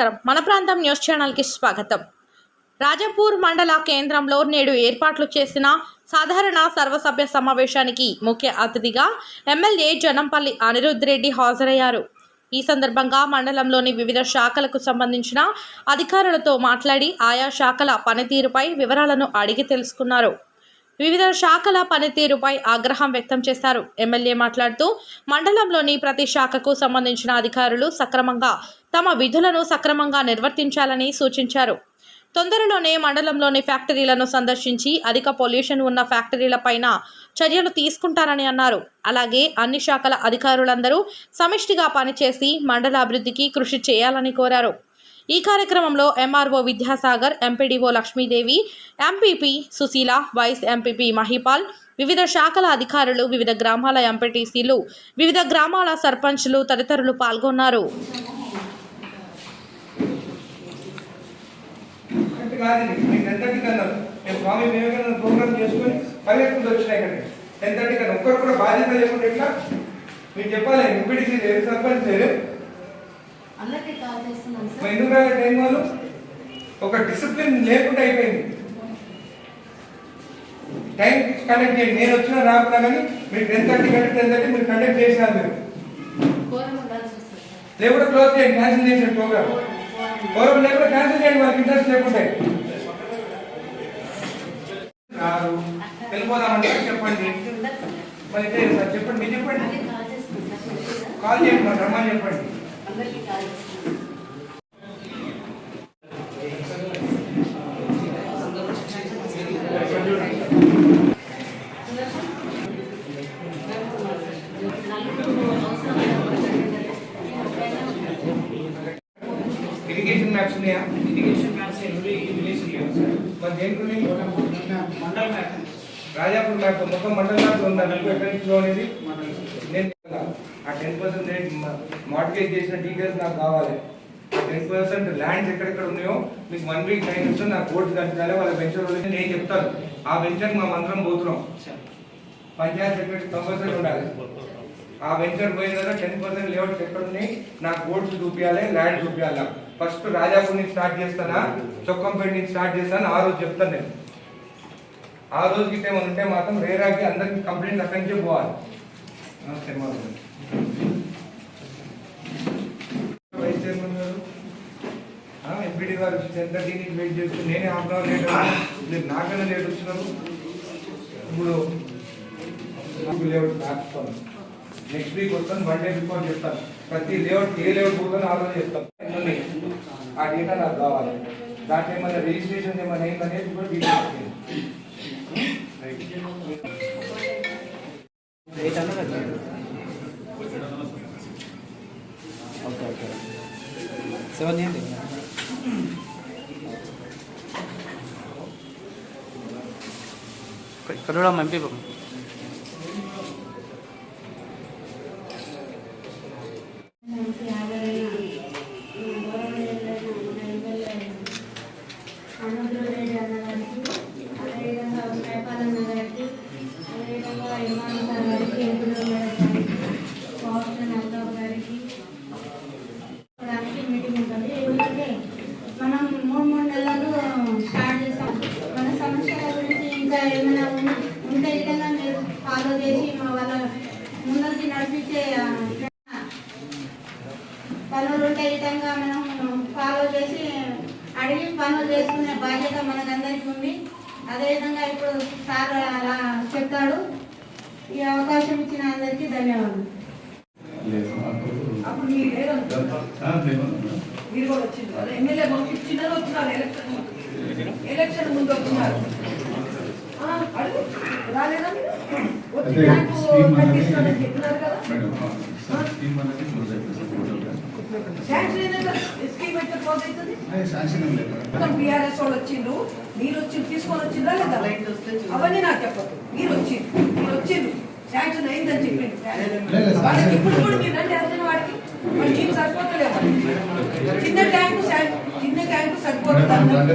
నమస్కారం. మన ప్రాంతం న్యూస్ ఛానల్కి స్వాగతం. రాజపూర్ మండల కేంద్రంలో నేడు ఏర్పాట్లు చేసిన సాధారణ సర్వసభ్య సమావేశానికి ముఖ్య అతిథిగా ఎమ్మెల్యే జనంపల్లి అనిరుద్ రెడ్డి హాజరయ్యారు. ఈ సందర్భంగా మండలంలోని వివిధ శాఖలకు సంబంధించిన అధికారులతో మాట్లాడి ఆయా శాఖల పనితీరుపై వివరాలను అడిగి తెలుసుకున్నారు. వివిధ శాఖల పనితీరుపై ఆగ్రహం వ్యక్తం చేశారు. ఎమ్మెల్యే మాట్లాడుతూ మండలంలోని ప్రతి శాఖకు సంబంధించిన అధికారులు సక్రమంగా తమ విధులను సక్రమంగా నిర్వర్తించాలని సూచించారు. తొందరలోనే మండలంలోని ఫ్యాక్టరీలను సందర్శించి అధిక పొల్యూషన్ ఉన్న ఫ్యాక్టరీలపైన చర్యలు తీసుకుంటారని అన్నారు. అలాగే అన్ని శాఖల అధికారులందరూ సమిష్టిగా పనిచేసి మండల అభివృద్ధికి కృషి చేయాలని కోరారు. ఈ కార్యక్రమంలో MRO Vidyasagar MPDO Lakshmidevi MPP Sushila vice MPP Mahipal వివిధ శాఖల అధికారులు వివిధ గ్రామాల ఎంపీటీసీలు వివిధ గ్రామాల సర్పంచ్లు తదితరులు పాల్గొన్నారు. స్వామి వివేకానంద ప్రోగ్రామ్ చేసుకొని పరిగెత్తుకుంటూ ఇక్కడికి టెన్ ఒక్కరు కూడా బాధ్యత లేకుండా ఎట్లా? మీరు చెప్పాలి ఎంపీటీసీ లేదు సర్పంచ్ లేదు అందరికీ కాల్ చేస్తున్నాం మరి సార్ ఎందుకు రాలే టైం వాళ్ళు ఒక డిసిప్లిన్ లేకుండా అయిపోయింది. టైం కండక్ట్ చేయండి. నేను వచ్చినా రాకున్నా కానీ మీరు టెన్ థర్టీ కంటే టెన్ థర్టీ మీరు కండక్ట్ చేసినారు మీరు. లేకుండా క్లోజ్ చేయండి. క్యాన్సిల్ చేసిన ప్రోగ్రామ్. గౌరవం లేకుండా క్యాన్సిల్ చేయండి. వాళ్ళకి ఇంట్రెస్ట్ లేకుంటే. రారు వెళ్ళిపోదామంటే చెప్పండి. మరి చెప్పండి. మీరు చెప్పండి? కాల్ చేయండి. మరి రమ్మని చెప్పండి. అందరికీ ఇరిగేషన్ మ్యాప్స్ ఉన్నాయా? ఇరిగేషన్ మ్యాప్స్ ఎవ్రీ విలేజ్ మరి దేనికి ఉన్నాయి మండల మ్యాప్ రాజాపూర్ మ్యాప్ మొత్తం మండల మ్యాప్ ఉందా? మీకు ఎక్కడి మండల నేను టెన్ పర్సెంట్ రేట్ మార్టిగేజ్ చేసిన డీటెయిల్స్ నాకు కావాలి. టెన్ పర్సెంట్ ల్యాండ్స్ ఎక్కడెక్కడ ఉన్నాయో మీకు వన్ వీక్ టైం ఇస్తే నాకు కోర్టు కట్టాలి వాళ్ళ వెంచర్ వాళ్ళకి నేను చెప్తాను. ఆ వెంచర్ మా మంత్రం పోతున్నాం. పంచాయత్ సెక్రటరీ కంపల్సరీ ఉండాలి. ఆ వెంచర్ పోయిన తర్వాత టెన్ పర్సెంట్ లేఅవుట్స్ ఎక్కడ ఉన్నాయి? నాకు కోర్ట్స్ చూపించాలి ల్యాండ్ చూపించాలి ఫస్ట్ రాజాపూర్ నుంచి స్టార్ట్ చేస్తానా? చొక్కంపేట నుంచి స్టార్ట్ చేస్తాను? ఆ రోజు చెప్తాను నేను. ఆ రోజుకి ఏమైనా ఉంటే మాత్రం రేరాకి అందరికి కంప్లైంట్ అక్కడి నుంచే పోవాలి. నమస్తే మాధవ్. వైస్ చైర్మన్ గారు ఎంపీడీ గారు టెన్ థర్టీ నుంచి వెయిట్ చేస్తూ నేనే హాఫ్ అవర్ లేట్ మీరు నాకన్నా లేట్ వచ్చినారు? ఇప్పుడు లేఅవుట్ నెక్స్ట్ వీక్ వస్తాను వన్ డే బిఫోర్ చెప్తాను ప్రతి లేఅవుట్ ఏ లేఅవుట్ పోతుందో ఆ రోజు చెప్తాను ఆ డేటా నాకు కావాలి. దాంట్లో ఏమైనా రిజిస్ట్రేషన్ ఏమైనా అయిందనేది కూడా డీటెయిల్స్ ఓకే ఓకే సెవెన్ చేయండి ఇక్కడ కూడా ఎంపీ మనకి ఆల్రెడీ గౌరవనీయులైన మన ఎమ్మెల్యే అనంతరెడ్డి అన్న గారికి అదేవిధంగా పేపాలన్న గారికి అదేవిధంగా ఇమాన్ సార్ గారికి ఎంపీడీ గారికి కోఆప్షన్ అల్లావ్ గారికి దానికి మీటింగ్ ఉంటుంది ఎందుకంటే మనం మూడు మూడు నెలలు స్టార్ట్ చేసాం మన సమస్యల గురించి ఇంకా ఏమైనా ఉంటే విధంగా మీరు ఫాలో చేసి మా వాళ్ళ ముందరికి నడిపించే ఆ, పనులు ఉంటే విధంగా మనం ఫాలో చేసి అడిగి పనులు చేసుకునే బాధ్యత మనకందరికీ ఉంది. అదేవిధంగా ఇప్పుడు సార్ అలా చెప్తాడు. ఈ అవకాశం ఇచ్చిన అందరికీ ధన్యవాదాలు. ఎలక్షన్ ముందు వచ్చినారు. బీఆర్ఎస్ వాళ్ళు వచ్చిండ్రు మీరు వచ్చి తీసుకొని వచ్చిందా లేదా అవన్నీ నాకు చెప్పదు మీరు వచ్చి మీరు వచ్చిండ్రు శాంక్షన్ అయిందని చెప్పింది వాళ్ళకి ఇప్పుడు కూడా మీరు రండి అర్థం వాడికి మరి మీకు సరిపోతలేము చిన్న ట్యాంకు శాంక్షన్ చిన్న ట్యాంకు సరిపోతుంది అన్నారు.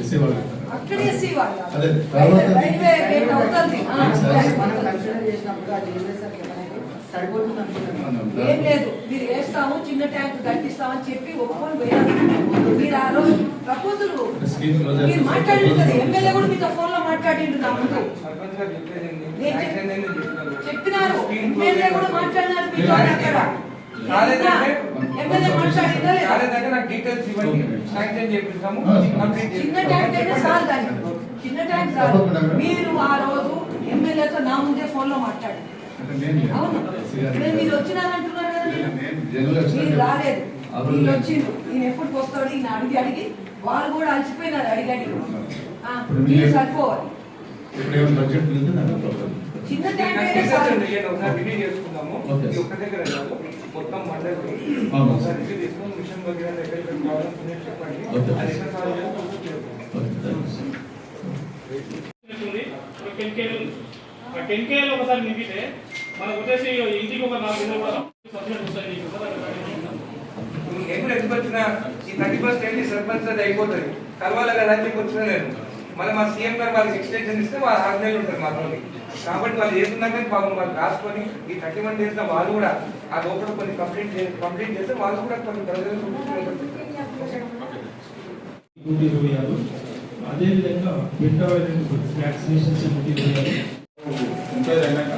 ఎస్సీ వాళ్ళు అక్కడ ఎస్సీ వాళ్ళ. అదే, తర్వాత- రైల్వే గేట్ అవుతుంది. ఆ, శాంక్షన్. మనం కన్సిడర్ చేసినప్పుడు ఆ జీవన సంఖ్య మనకి సరిపోతుంది అనుకుంటున్నాను ఏం లేదు. మీరు వేస్తాము చిన్న ట్యాంక్ కట్టిస్తామని చెప్పి ఒప్పుకొని పోయారు మీరు ఆ రోజు ప్రపోజల్. మీరు మాట్లాడిండు కదా ఎమ్మెల్యే కూడా మీతో ఫోన్లో మాట్లాడిండు నా ముందు. చెప్పినారు. ఎమ్మెల్యే కూడా మాట్లాడినారు మీతో అక్కడ. కాలేదంటే నాకు డీటెయిల్స్ ఇవ్వండి. శాంక్షన్ చేపిస్తాము చిన్న ట్యాంక్ అయితే చాలు దాన్ని చిన్న ట్యాంక్ చాలు. మీరు ఆ రోజు ఎమ్మెల్యేతో నా ముందే ఫోన్లో మాట్లాడారు అవును. నేను మీరు వచ్చినారంటున్నారు కదా మీరు. రాలేదు. వీళ్ళు వచ్చిండ్రు. ఈయన ఎప్పుడు వస్తాడు ఈయన అడిగి అడిగి వాళ్ళు కూడా అలసిపోయినారు అడిగి అడిగి. సరిపోవాలి. చిన్న రివ్యూ చేసుకుందాము ఒక్క దగ్గర కాదు మొత్తం మండలి. ఒకసారి రివ్యూ మిషన్ ఎక్కడ చెప్పండి. అది ఎక్కడ సాల్వ్ చేయాలో ఒకసారి నింపితే మనకు వచ్చేసి ఇంటికి ఒక నాలుగు కూడా సబ్సిడీ వస్తాయి కూడా ఎందుకు వచ్చినా ఈ థర్టీ ఫస్ట్ ఏంటి సర్పంచ్ అది అయిపోతుంది. కలవాలి కదా అని చెప్పి వచ్చినా నేను మళ్ళీ మా సీఎం గారు వాళ్ళకి ఎక్స్టెన్షన్ ఇస్తే వాళ్ళు ఆరు నెలలు ఉంటారు మాతో కాబట్టి వాళ్ళు ఏదున్నాక పాపం వాళ్ళు రాసుకొని ఈ థర్టీ వన్ డేస్లో వాళ్ళు కూడా ఆ లోపల కొన్ని కంప్లీట్ కంప్లీట్ చేస్తే వాళ్ళు కూడా కొన్ని అదేవిధంగా వ్యాక్సినేషన్స్ ముప్పై అయినాక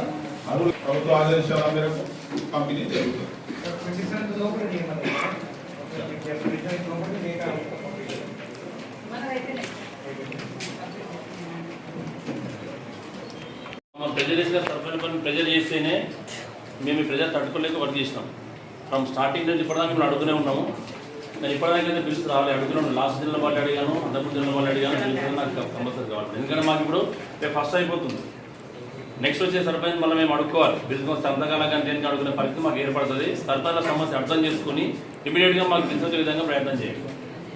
ప్రభుత్వ ఆదేశాల మేరకు పంపిణీ జరుగుతుంది. మా ప్రెజర్ చేసిన సర్పంచ్ పని ప్రెజర్ చేస్తేనే మేము ఈ ప్రెజర్ తట్టుకోలేక వర్క్ చేసినాం. ఫ్రమ్ స్టార్టింగ్ నుంచి ఇప్పటిదాకా మేము అడుగునే ఉన్నాము. నేను ఇప్పటిదాకా అయితే బిల్స్ రావాలి అడుగుతున్నాను. లాస్ట్ జిల్లా వాళ్ళు అడిగాను అంతకుముందు జిల్లా వాళ్ళు అడిగాను నాకు కంపల్సరీ కావాలి. ఎందుకంటే మాకు ఇప్పుడు రేపు ఫస్ట్ అయిపోతుంది. నెక్స్ట్ వచ్చే సర్పంచ్ మళ్ళీ మేము అడుక్కోవాలి. బిజినెస్ వస్తే అంతకాలం కానీ దేనికి అడుగునే పరిస్థితి మాకు ఏర్పడుతుంది. సర్పంచ్ సమస్య అర్థం చేసుకుని ఇమీడియట్గా మాకు బిల్స్ విధంగా ప్రయత్నం చేయాలి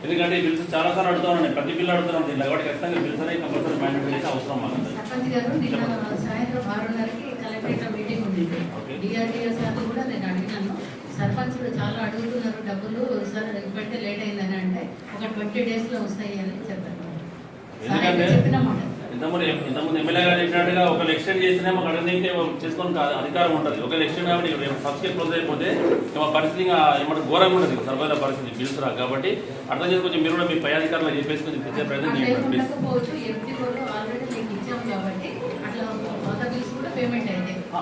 ఎందుకంటే ఈ బిల్స్ చాలా సార్లు అడుగుతాను నేను ప్రతి బిల్లు అడుగుతున్నాను దీంట్లో కాబట్టి ఖచ్చితంగా బిల్స్ అనేది కంపల్సరీ మ్యాండేట్ చేసి అవసరం మాకు. కూడా సర్పంచులు చాలా అడుగుతున్నారు డబ్బులు. సార్ ఇప్పటికే లేట్ అయిందని అంటే ఒక ట్వంటీ డేస్లో వస్తాయి అని చెప్పారు. చెప్పినమాట ఇంతకుముందు ఇంతకుముందు ఎమ్మెల్యే గారు చెప్పినట్టుగా ఒకళ్ళు ఎక్స్టెండ్ చేసినా మాకు అడగడానికి చేసుకొని అధికారం ఉంటుంది. ఒకళ్ళు ఎక్స్టెండ్ కాబట్టి ఫస్ట్ క్లోజ్ అయిపోతే పరిస్థితి ఏమంటే ఘోరంగా ఉంటుంది. సర్వైల పరిస్థితి బిల్స్ రా కాబట్టి అర్థం చేసుకొని మీరు కూడా మీ పై అధికారులు చెప్పేసి కొంచెం తెచ్చే ప్రయత్నం చేయండి. ప్లీజ్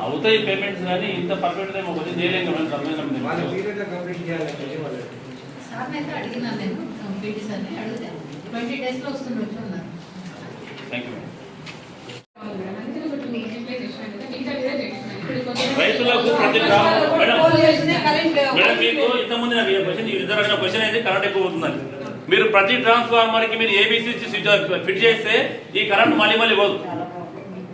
అవుతాయి పేమెంట్స్ కానీ ఇంత పర్ఫెక్ట్ ఏమో కొంచెం చేయలేం కదా సార్ అయితే అడిగినాను నేను పీటీ సార్ని అడిగితే ట్వంటీ డేస్లో వస్తుండొచ్చు అన్నారు. థ్యాంక్ యూ రైతులకు ప్రతి మేడం మేడం మీకు ఇంతకుముందు నాకు క్వశ్చన్ ఇద్దరు అడిగిన క్వశ్చన్ అయితే కరెంట్ ఎక్కువ అవుతుందండి. మీరు ప్రతి ట్రాన్స్ఫార్మర్కి మీరు ఏబీసీ స్విచ్ ఫిట్ చేస్తే ఈ కరెంట్ మళ్ళీ మళ్ళీ పోదు.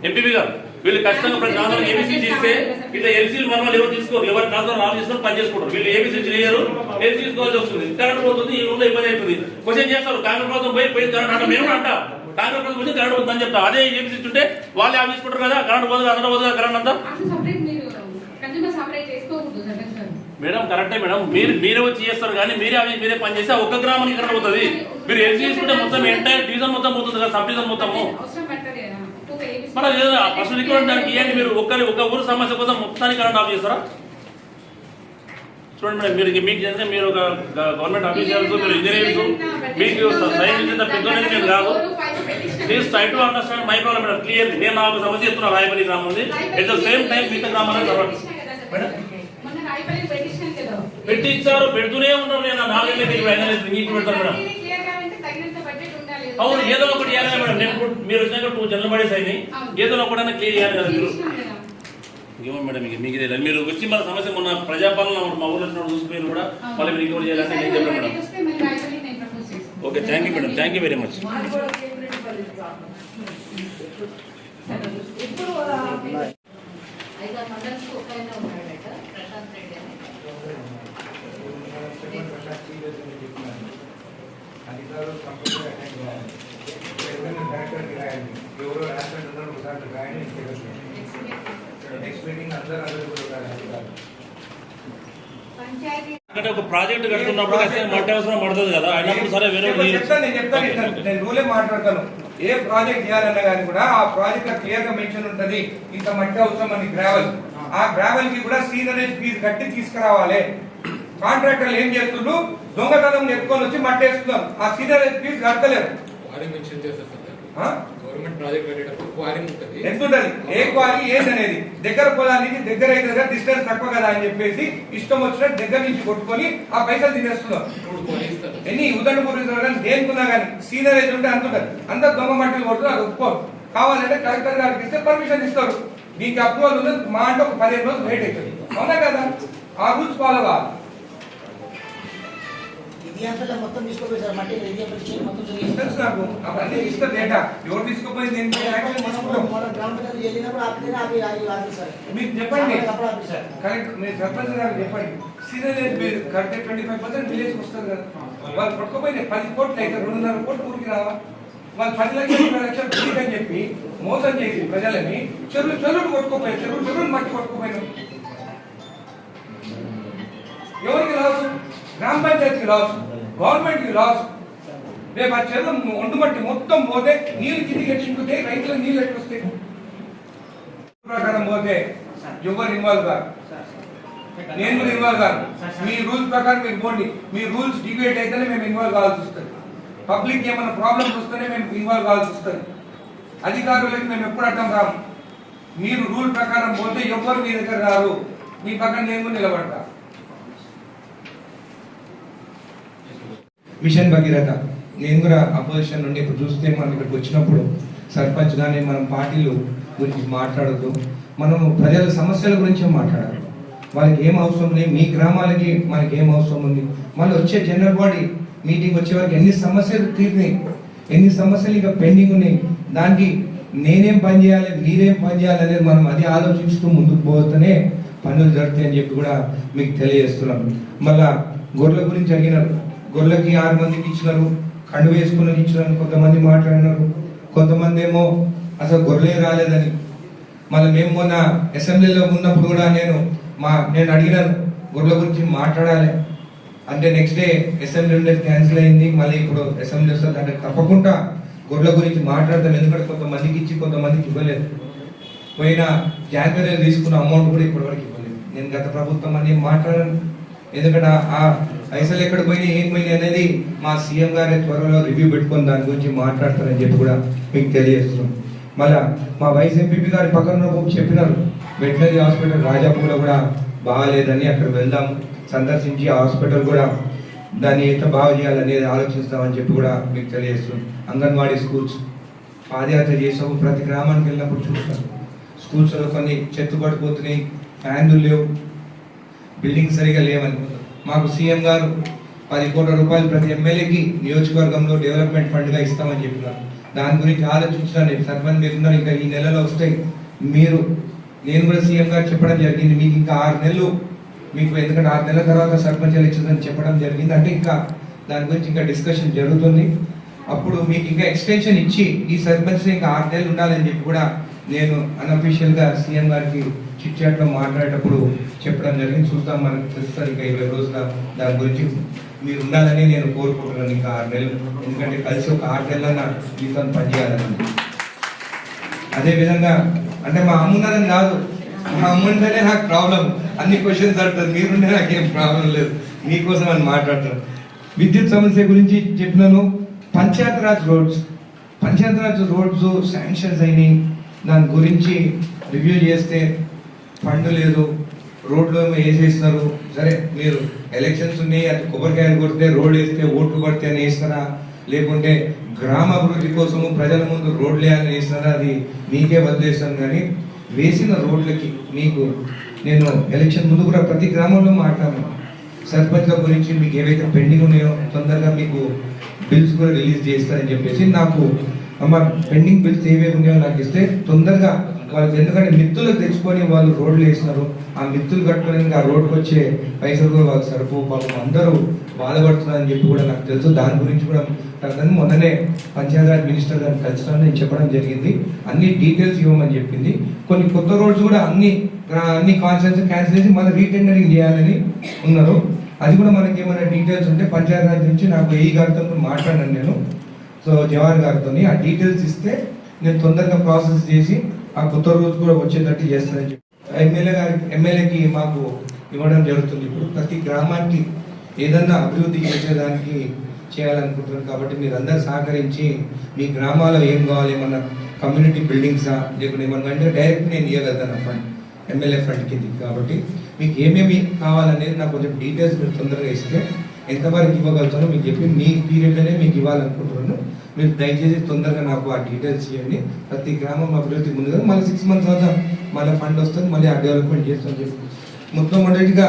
ఎంపీపీ గారు వీళ్ళు ఖచ్చితంగా ప్రతి ట్రాన్స్ఫార్మర్ ఏబీసీ చేస్తే ఇట్లా ఎల్సీలు మన ఎవరు తీసుకోరు? ఎవరు ట్రాన్స్ఫార్మర్ ఆఫ్ చేసుకొని పని చేసుకుంటారు. వీళ్ళు ఏబీసీ చేయరు ఎల్సీ తీసుకోవాల్సి వస్తుంది. కరెంట్ పోతుంది ఈ ఊళ్ళో ఇబ్బంది అవుతుంది. క్వశ్చన్ చేస్తారు కాంగ్రెస్ ప్రభుత్వం పోయి పోయి కరెంట్ అంటే మేము అంటాం? కాంగ్రెస్ ప్రభుత్వం కరెంట్ పోతుందని చెప్తాం. అదే ఏబీసీ ఉంటే వాళ్ళే ఆఫ్ చేసుకుంటారు కదా కరెంట్ పోదు అందరూ పోదు కరెంట్ అంతా. మేడం కరెక్టే మేడం. మీరు మీరే వచ్చి చేస్తారు కానీ మీరే అవి మీరే పని చేస్తే ఒక్క గ్రామానికి కరెంట్ పోతుంది. మీరు ఎల్సీ తీసుకుంటే మొత్తం ఎంటైర్ డీజల్ మొత్తం పోతుంది కదా సబ్ డీజల్ మొత్తము. మన ఫస్ట్ రిక్వైర్మెంట్ దానికి ఇవ్వండి మీరు. ఒక్కరి ఒక ఊరు సమస్య కోసం మొత్తానికి కరెంట్ ఆఫ్ చేస్తారా? చూడండి మేడం మీరు మీకు చేస్తే మీరు ఒక గవర్నమెంట్ ఆఫీసర్స్ మీరు ఇంజనీర్స్ మీకు సైన్స్ చేసిన పెద్దోళ్ళని నేను కాదు. Please try to understand my problem madam clear నేను నాకు సమస్య చెప్తున్నా రాయబడి గ్రామం ఉంది. ఎట్ ద సేమ్ టైం మిగతా గ్రామాలను చదవండి మేడం? పెట్టి పెడుతూనే ఉన్నారు నేను నాలుగేళ్ళ మీకు వెళ్ళలేదు మీకు పెడతాను మేడం. అవును ఏదో ఒకటి చేయాలి మేడం. నేను మీరు వచ్చినాక టూ జనరల్ బాడీస్ అయినాయి. ఏదో ఒకటి క్లియర్ చేయాలి కదా మీరు. ఏమో మేడం ఇక మీకు తెలియదు. మీరు వచ్చి మన సమస్య మొన్న ప్రజాపాలన మా ఊర్లో వచ్చినప్పుడు చూసిపోయిన కూడా మళ్ళీ మీరు ఇంకోటి చేయాలంటే నేను చెప్పాను madam. Okay thank you madam thank you very much. అధికారులు రాయండి ఎవరో రాసినట్టు ఉన్నారు ఒకసారి రాయండి నెక్స్ట్ మీటింగ్ అందరూ అందరూ కూడా రాయాలి అధికారులు పంచాయతీ అంటే ఒక ప్రాజెక్ట్ కడుతున్నప్పుడు మట్టి అవసరం పడుతుంది కదా. అయినప్పుడు సరే వేరే నేను చెప్తాను నేను చెప్తాను ఓకే, నేను- ఓకే. నేను రూలే మాట్లాడతాను. ఏ ప్రాజెక్ట్ చేయాలన్నా కానీ కూడా ఆ ప్రాజెక్ట్లో క్లియర్గా మెన్షన్ ఉంటది ఇంత మట్టి అవసరం అని గ్రావెల్ ఆ గ్రావెల్కి కూడా సీనరేజ్ ఫీజు కట్టి తీసుకురావాలి. కాంట్రాక్టర్లు ఏం చేస్తుండ్రు? దొంగతనం ఎత్తుకొని వచ్చి మట్టేస్తున్నారు ఆ సీనరేజ్ ఫీజు కట్టలేరు గవర్నమెంట్ ప్రాజెక్ట్ ఉంటుంది ఎంత ఉంటది. ఏ క్వారీ ఏందనేది? దగ్గర పొలానికి దగ్గర అయితే కదా డిస్టెన్స్ తక్కువ కదా అని చెప్పేసి ఇష్టం వచ్చినట్టు దగ్గర నుంచి కొట్టుకొని ఆ పైసలు తినేస్తున్నారు. ఎన్ని ఉదండ గురించి దేనికున్నా కానీ సీనరేజ్ ఉంటే అంతుంటది అంత దొంగ మట్టలు కొడుతున్నారు అది ఒప్పుకోరు. కావాలంటే కలెక్టర్ గారికి ఇస్తే పర్మిషన్ ఇస్తారు. మీకు అప్రూవల్ ఉంది మా అంటే ఒక పదిహేను రోజులు లేట్ అవుతుంది. అవునా కదా? ఆ రూల్స్ ఫాలో కావాలి. ఇది అంతా మొత్తం తీసుకోపోయి సార్ మట్టి ఇది పరిచయం మొత్తం జరిగింది తెలుసు నాకు అవన్నీ ఇస్తే డేటా ఎవరు తీసుకుపోయింది దేని మీద యాక్షన్ తీసుకుంటాం? మన గ్రౌండ్ మీద వెళ్ళినప్పుడు ఆపితే ఆపి ఆపి ఆపి సార్. మీరు చెప్పండి. అప్పుడు ఆపి సార్. కరెక్ట్ మీరు సర్పంచ్ గారు చెప్పండి. సీనియర్ మీరు కడితే ట్వంటీ ఫైవ్ పర్సెంట్ విలేజ్ వస్తుంది కదా. వాళ్ళు పట్టుకోపోయినాయి పది కోట్లు అయితే రెండున్నర కోట్లు ఊరికి రావా? వాళ్ళు పది లక్షలు ఇరవై లక్షలు ఫ్రీగా అని చెప్పి మోసం చేసి ప్రజలని చెరువు చెరువులు కొట్టుకోపోయారు. చెరువు చెరువులు మట్టి కొట్టుకోపోయినాం ఎవరికి లాస్ గ్రామ పంచాయతీకి లాస్ గవర్నమెంట్కి లాస్ రేపు ఆ చెరువు ఒండు మట్టి మొత్తం పోతే నీళ్ళు కిందికి ఎట్టుకుంటే రైతులకు నీళ్ళు ఎట్టొస్తాయి ప్రకారం పోతే ఎవరు ఇన్వాల్వ్ కాదు నేను కూడా ఇన్వాల్వ్ కాదు మీ రూల్స్ ప్రకారం మీరు పోండి. మీ రూల్స్ డిబేట్ అయితేనే మేము ఇన్వాల్వ్ కావాల్సి వస్తుంది. పబ్లిక్ ఏమైనా ప్రాబ్లమ్స్ వస్తేనే మేము ఇన్వాల్వ్ కావాల్సి వస్తుంది. అధికారులకు మేము ఎప్పుడు అడ్డం రాము. మీరు రూల్ ప్రకారం పోతే ఎవ్వరు మీ దగ్గర రారు? మీ పక్కన నేను నిలబడతా. మిషన్ భగీరథ. నేను కూడా అపోజిషన్ నుండి ఇప్పుడు చూస్తే మనం ఇక్కడికి వచ్చినప్పుడు సర్పంచ్ కానీ మనం పార్టీలు గురించి మాట్లాడదు మనం ప్రజల సమస్యల గురించి మాట్లాడాలి. వాళ్ళకి ఏం అవసరం ఉంది? మీ గ్రామాలకి మనకి ఏం అవసరం ఉంది? మళ్ళీ వచ్చే జనరల్ బాడీ మీటింగ్ వచ్చే వరకు ఎన్ని సమస్యలు తీరినాయి? ఎన్ని సమస్యలు ఇంకా పెండింగ్ ఉన్నాయి? దానికి నేనేం పని చేయాలి? మీరేం పని చేయాలి అనేది మనం అది ఆలోచిస్తూ ముందుకు పోతేనే పనులు జరుగుతాయని చెప్పి కూడా మీకు తెలియజేస్తున్నాం. మళ్ళా గొర్రెల గురించి అడిగినారు. గొర్రెలకి ఆరు మందికి ఇచ్చినారు కండు వేసుకున్నది ఇచ్చినారు కొంతమంది మాట్లాడినారు. కొంతమంది ఏమో అసలు గొర్రెలే రాలేదని. మళ్ళీ మేము మొన్న అసెంబ్లీలో ఉన్నప్పుడు కూడా నేను మా నేను అడిగినాను గొర్రెల గురించి మాట్లాడాలి. అంటే నెక్స్ట్ డే అసెంబ్లీ ఉండేది క్యాన్సిల్ అయింది మళ్ళీ ఇప్పుడు అసెంబ్లీ వస్తుంది. అంటే తప్పకుండా గొర్రెల గురించి మాట్లాడతాం ఎందుకంటే కొంతమందికి ఇచ్చి కొంతమందికి ఇవ్వలేదు. పోయిన జనవరిలో తీసుకున్న అమౌంట్ కూడా ఇప్పటివరకు ఇవ్వలేదు. నేను గత ప్రభుత్వం అని మాట్లాడాను. ఎందుకంటే ఆ పైసలు ఎక్కడ పోయినాయి ఏం పోయినాయి అనేది మా సీఎం గారి త్వరలో రివ్యూ పెట్టుకొని దాని గురించి మాట్లాడతారని చెప్పి కూడా మీకు తెలియజేస్తున్నాం. మళ్ళా మా వైస్ ఎంపీపీ గారి పక్కన చెప్పినారు వెటనరీ హాస్పిటల్ రాజాపూర్లో కూడా బాగాలేదని అక్కడ వెళ్దాం సందర్శించి ఆ హాస్పిటల్ కూడా దాన్ని ఎంత బాగా చేయాలనేది ఆలోచిస్తామని చెప్పి కూడా మీకు తెలియజేస్తున్నాం. అంగన్వాడీ స్కూల్స్ పాదయాత్ర చేసాము ప్రతి గ్రామానికి వెళ్ళినప్పుడు చూస్తాను స్కూల్స్లో కొన్ని చెత్త పడిపోతున్నాయి ఫ్యాన్లు లేవు బిల్డింగ్ సరిగా లేవని మాకు సీఎం గారు పది కోట్ల రూపాయలు ప్రతి ఎమ్మెల్యేకి నియోజకవర్గంలో డెవలప్మెంట్ ఫండ్గా ఇస్తామని చెప్పినారు. దాని గురించి ఆలోచించినా నేను సర్పంచ్ మీరున్నారు ఇంకా ఈ నెలలో వస్తాయి. మీరు నేను కూడా సీఎం గారు చెప్పడం జరిగింది. మీకు ఇంకా ఆరు నెలలు మీకు ఎందుకంటే ఆరు నెలల తర్వాత సర్పంచ్ ఇచ్చిందని చెప్పడం జరిగింది. అంటే ఇంకా దాని గురించి ఇంకా డిస్కషన్ జరుగుతుంది. అప్పుడు మీకు ఇంకా ఎక్స్టెన్షన్ ఇచ్చి ఈ సర్పంచ్ ఇంకా ఆరు నెలలు ఉండాలని చెప్పి కూడా నేను అన్అఫీషియల్గా సీఎం గారికి చిట్చాట్లో మాట్లాడేటప్పుడు చెప్పడం జరిగింది. చూద్దాం మనకు తెలుస్తుంది ఇంకా ఇరవై రోజుల దాని గురించి మీరు ఉండాలని నేను కోరుకుంటున్నాను ఇంకా ఆరు నెలలు. ఎందుకంటే కలిసి ఒక ఆరు నెలల జీవితం పనిచేయాలని. అదేవిధంగా అంటే మా అమ్మున్నారని కాదు. మా అమ్ముంటేనే నాకు ప్రాబ్లం అన్ని క్వశ్చన్స్ అడుగుతుంది మీరుంటే నాకేం ప్రాబ్లం లేదు. మీకోసం అని మాట్లాడతాను విద్యుత్ సమస్య గురించి చెప్పినాను. Panchayati Raj roads. Panchayati Raj roads sanctions అయినాయి. దాని గురించి రివ్యూ చేస్తే ఫండ్ లేదు రోడ్లో వేసేస్తున్నారు. సరే మీరు ఎలక్షన్స్ ఉన్నాయి అది కొబ్బరికాయలు కొడితే రోడ్ వేస్తే ఓట్లు కొడితే అని వేస్తారా? లేకుంటే గ్రామాభివృద్ధి కోసము ప్రజల ముందు రోడ్లు వేయాలని వేస్తారా? అది మీకే వదిలేస్తాను కానీ వేసిన రోడ్లకి మీకు నేను ఎలక్షన్ ముందు కూడా ప్రతి గ్రామంలో మాట్లాడాను. సర్పంచ్ల గురించి మీకు ఏవైతే పెండింగ్ ఉన్నాయో తొందరగా మీకు బిల్స్ కూడా రిలీజ్ చేస్తారని చెప్పేసి నాకు అమ్మ పెండింగ్ బిల్స్ ఏవేవి ఉన్నాయో నాకు ఇస్తే తొందరగా వాళ్ళు ఎందుకంటే మిత్తులు తెచ్చుకొని వాళ్ళు రోడ్లు వేసినారు. ఆ మిత్తులు కట్టుకొని ఆ రోడ్కి వచ్చే పైసలు కూడా వాళ్ళకి సరిపో పాపం అందరూ బాధపడుతున్నారని చెప్పి కూడా నాకు తెలుసు. దాని గురించి కూడా తనని మొన్ననే పంచాయతీరాజ్ మినిస్టర్ గారిని కలిసినా నేను చెప్పడం జరిగింది. అన్ని డీటెయిల్స్ ఇవ్వమని చెప్పింది. కొన్ని కొత్త రోడ్స్ కూడా అన్ని అన్ని కాన్సెన్స్ క్యాన్సిల్ చేసి మళ్ళీ రీటెండరింగ్ చేయాలని ఉన్నారు. అది కూడా మనకి ఏమైనా డీటెయిల్స్ ఉంటే పంచాయతీరాజ్ నుంచి నాకు ఏ గారితో మాట్లాడాను నేను. సో జవాన్ గారితో ఆ డీటెయిల్స్ ఇస్తే నేను తొందరగా ప్రాసెస్ చేసి ఆ కొత్త రోజు కూడా వచ్చేటట్టు చేస్తానని చెప్పి ఎమ్మెల్యే గారి ఎమ్మెల్యేకి మాకు ఇవ్వడం జరుగుతుంది. ఇప్పుడు ప్రతి గ్రామానికి ఏదన్నా అభివృద్ధి చేసేదానికి చేయాలనుకుంటున్నాను కాబట్టి మీరు అందరు సహకరించి మీ గ్రామాల్లో ఏం కావాలి ఏమన్నా కమ్యూనిటీ బిల్డింగ్సా లేకుంటే ఏమన్నా అంటే డైరెక్ట్ నేను ఇవ్వగలుగుతాను ఫండ్ ఎమ్మెల్యే ఫండ్ కింద కాబట్టి మీకు ఏమేమి కావాలనేది నాకు కొంచెం డీటెయిల్స్ మీరు తొందరగా ఇస్తే ఎంతవరకు ఇవ్వగలుగుతానో మీకు చెప్పి మీ పీరియడ్లోనే మీకు ఇవ్వాలనుకుంటున్నాను. మీరు దయచేసి తొందరగా నాకు ఆ డీటెయిల్స్ ఇవ్వండి. ప్రతి గ్రామం అభివృద్ధి ముందుగా మళ్ళీ సిక్స్ మంత్స్ వద్ద మళ్ళీ ఫండ్ వస్తుంది మళ్ళీ ఆ డెవలప్మెంట్ చేస్తామని చెప్పి. మొట్టమొదటిగా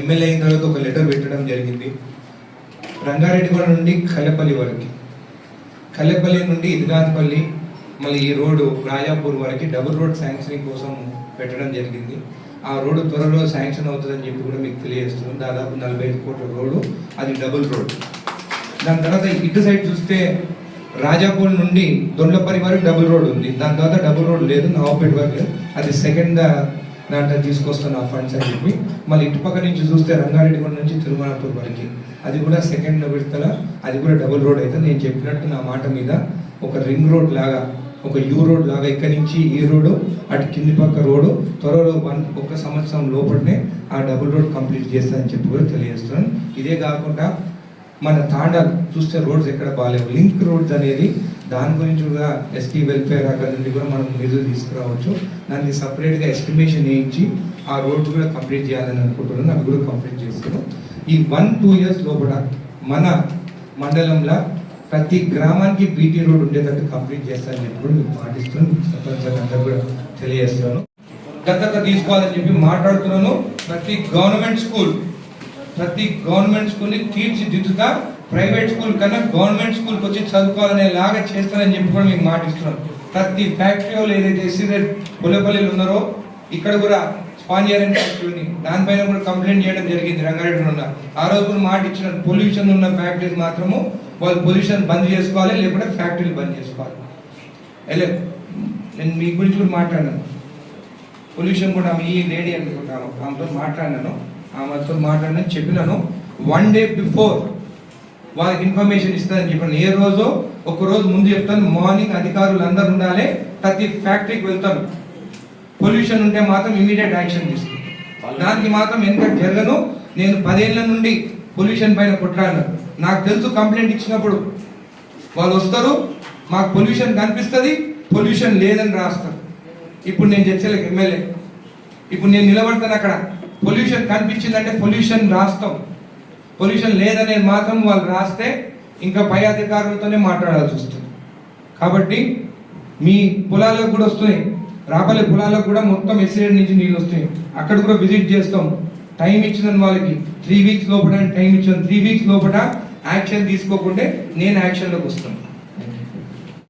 ఎమ్మెల్యే అయిన తర్వాత ఒక లెటర్ పెట్టడం జరిగింది. రంగారెడ్డిగూడ నుండి కల్లెపల్లి వరకు. కల్లెపల్లి నుండి ఇదిగానపల్లి మళ్ళీ ఈ రోడ్డు రాజాపూర్ వరకు డబుల్ రోడ్ శాంక్షనింగ్ కోసం పెట్టడం జరిగింది. ఆ రోడ్డు త్వరలో శాంక్షన్ అవుతుందని చెప్పి కూడా మీకు తెలియజేస్తున్నాం. దాదాపు నలభై ఐదు కోట్ల రోడ్డు అది డబుల్ రోడ్ దాని తర్వాత ఇటు సైడ్ చూస్తే రాజాపూర్ నుండి దొండపల్లి వరకు డబుల్ రోడ్ ఉంది. దాని తర్వాత డబుల్ రోడ్ లేదు నవాపేట వరకు అది సెకండ్ దాంట్లో తీసుకొస్తున్న ఫండ్స్ అని చెప్పి. మళ్ళీ ఇటు పక్క నుంచి చూస్తే రంగారెడ్డిగూడ నుంచి తిరుమలపూర్ వరకు. అది కూడా సెకండ్ విడతల అది కూడా డబుల్ రోడ్ అయితే నేను చెప్పినట్టు నా మాట మీద ఒక రింగ్ రోడ్ లాగా ఒక యూ రోడ్ లాగా ఇక్కడి నుంచి ఈ రోడ్డు అటు కింది పక్క రోడ్డు త్వరలో వన్ ఒక సంవత్సరం లోపలనే ఆ డబుల్ రోడ్ కంప్లీట్ చేస్తానని చెప్పి కూడా తెలియజేస్తున్నాను. ఇదే కాకుండా మన తాండాలు చూస్తే రోడ్స్ ఎక్కడ బాగాలేవు లింక్ రోడ్స్ అనేది దాని గురించి కూడా ఎస్టీ వెల్ఫేర్ అక్కడ నుండి కూడా మనం నిధులు తీసుకురావచ్చు. దాన్ని సపరేట్గా ఎస్టిమేషన్ వేయించి ఆ రోడ్స్ కూడా కంప్లీట్ చేయాలని అనుకుంటున్నాను. అవి కూడా కంప్లీట్ చేస్తున్నాం ఈ వన్ టూ ఇయర్స్ లోపల మన మండలంలో ప్రతి గ్రామానికి బీటీ రోడ్ ఉండేటట్టు కంప్లీట్ చేస్తానని చెప్పి కూడా మీకు పాటిస్తున్నాను సర్పంచ్ అందరూ కూడా తెలియజేస్తున్నాను దత్తత తీసుకోవాలని చెప్పి మాట్లాడుతున్నాను. ప్రతి గవర్నమెంట్ స్కూల్ ప్రతి గవర్నమెంట్ స్కూల్ని తీర్చిదిద్దుతా ప్రైవేట్ స్కూల్ కన్నా గవర్నమెంట్ స్కూల్కి వచ్చి చదువుకోవాలనే లాగా చేస్తానని చెప్పి కూడా మీకు మాటిస్తున్నాను. ప్రతి ఫ్యాక్టరీ వాళ్ళు ఏదైతే ఎస్సీరెడ్ పుల్లపల్లిలు ఉన్నారో ఇక్కడ కూడా స్పాంజియర్ ఫ్యాక్టరీని దానిపైన కూడా కంప్లైంట్ చేయడం జరిగింది. రంగారెడ్డి ఉన్న ఆ రోజు కూడా మాట ఇచ్చిన పొల్యూషన్ ఉన్న ఫ్యాక్టరీస్ మాత్రము వాళ్ళు పొల్యూషన్ బంద్ చేసుకోవాలి లేకుంటే ఫ్యాక్టరీలు బంద్ చేసుకోవాలి. వెళ్ళే నేను మీ గురించి కూడా మాట్లాడినాను పొల్యూషన్ కూడా ఆమె ఈ లేడీ అనుకుంటాను ఆమెతో మాట్లాడినాను ఆమెతో మాట్లాడిన చెప్పినాను. వన్ డే బిఫోర్ వాళ్ళకి ఇన్ఫర్మేషన్ ఇస్తుందని చెప్పాను ఏ రోజు ఒక రోజు ముందు చెప్తాను మార్నింగ్ అధికారులు అందరు ఉండాలి ప్రతి ఫ్యాక్టరీకి వెళ్తాను. పొల్యూషన్ ఉంటే మాత్రం ఇమీడియట్ యాక్షన్ తీసుకుంటాను. దానికి మాత్రం ఎంత జరగను నేను పదేళ్ళ నుండి పొల్యూషన్ పైన కొట్లాడినాను నాకు తెలుసు కంప్లైంట్ ఇచ్చినప్పుడు. వాళ్ళు వస్తారు మాకు పొల్యూషన్ కనిపిస్తుంది పొల్యూషన్ లేదని రాస్తారు. ఇప్పుడు నేను చర్చలకు ఎమ్మెల్యే. ఇప్పుడు నేను నిలబడతాను అక్కడ. పొల్యూషన్ కనిపించిందంటే పొల్యూషన్ రాస్తాం. పొల్యూషన్ లేదనే మాత్రం వాళ్ళు రాస్తే ఇంకా పై అధికారులతోనే మాట్లాడాల్సి వస్తుంది. కాబట్టి మీ పొలాలకు కూడా వస్తున్నాయి. రాపల్లి పొలాలకు కూడా మొత్తం ఎస్ఐడ్ నుంచి నీళ్ళు వస్తాయి అక్కడ కూడా విజిట్ చేస్తాం. టైం ఇచ్చిన వాళ్ళకి. త్రీ వీక్స్ లోపల టైం ఇచ్చిన త్రీ వీక్స్ లోపల యాక్షన్ తీసుకోకుంటే నేను యాక్షన్లోకి వస్తాను